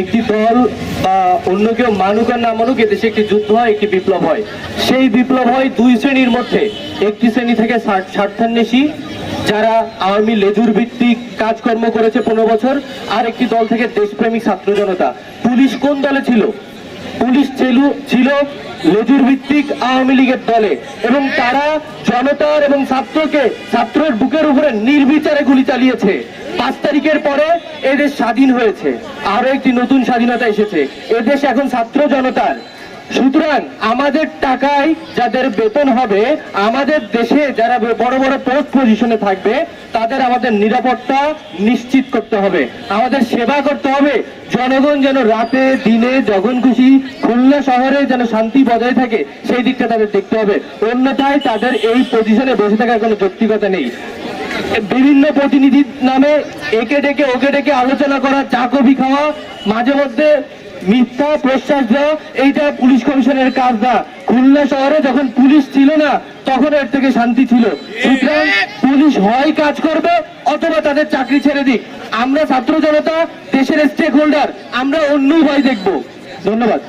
একটি দল অন্য কেউ মানুক আর না মানুক, এদেশে একটি যুদ্ধ হয়, একটি বিপ্লব হয়। সেই বিপ্লব হয় দুই শ্রেণির মধ্যে। একটি শ্রেণি থেকে স্বার্থান্বেষী যারা আওয়ামী লেজুর ভিত্তিক কাজকর্ম করেছে পনেরো বছর, আর একটি দল থেকে দেশপ্রেমিক ছাত্র জনতা। পুলিশ কোন দলে ছিল? পুলিশ ছিল লেজুর ভিত্তিক আওয়ামী লীগের দলে, এবং তারা জনতার এবং ছাত্রকে, ছাত্রের বুকের উপরে নির্বিচারে গুলি চালিয়েছে। পাঁচ তারিখের পরে এদের স্বাধীন হয়েছে। আরও একটি নতুন স্বাধীনতা এসেছে। এদেশ এখন ছাত্র জনতার। সুতরাং আমাদের টাকায় যাদের বেতন হবে, আমাদের দেশে যারা বড় বড় পোস্ট পজিশনে থাকবে, তাদের আমাদের নিরাপত্তা নিশ্চিত করতে হবে। আমাদের সেবা করতে হবে। জনগণ যেন রাতে, দিনে যখন খুশি খুলনা শহরে যেন শান্তি বজায় থাকে, সেই দিকটা তাদের দেখতে হবে। অন্যথায় তাদের এই পজিশনে বসে থাকার কোনো যৌক্তিকতা নেই। বিভিন্ন প্রতিনিধির নামে একে ডেকে ওকে ডেকে আলোচনা করা, চা, কফি খাওয়া, মাঝে মধ্যে মিথ্যা প্রশ্বাস দেওয়া, এইটা পুলিশ কমিশনের কাজ না। খুলনা শহরে যখন পুলিশ ছিল না, তখন এর থেকে শান্তি ছিল। পুলিশ হয় কাজ করবে, অথবা তাদের চাকরি ছেড়ে দিক। আমরা ছাত্র জনতা, দেশের স্টেক হোল্ডার আমরা অন্য উপায় দেখব। ধন্যবাদ।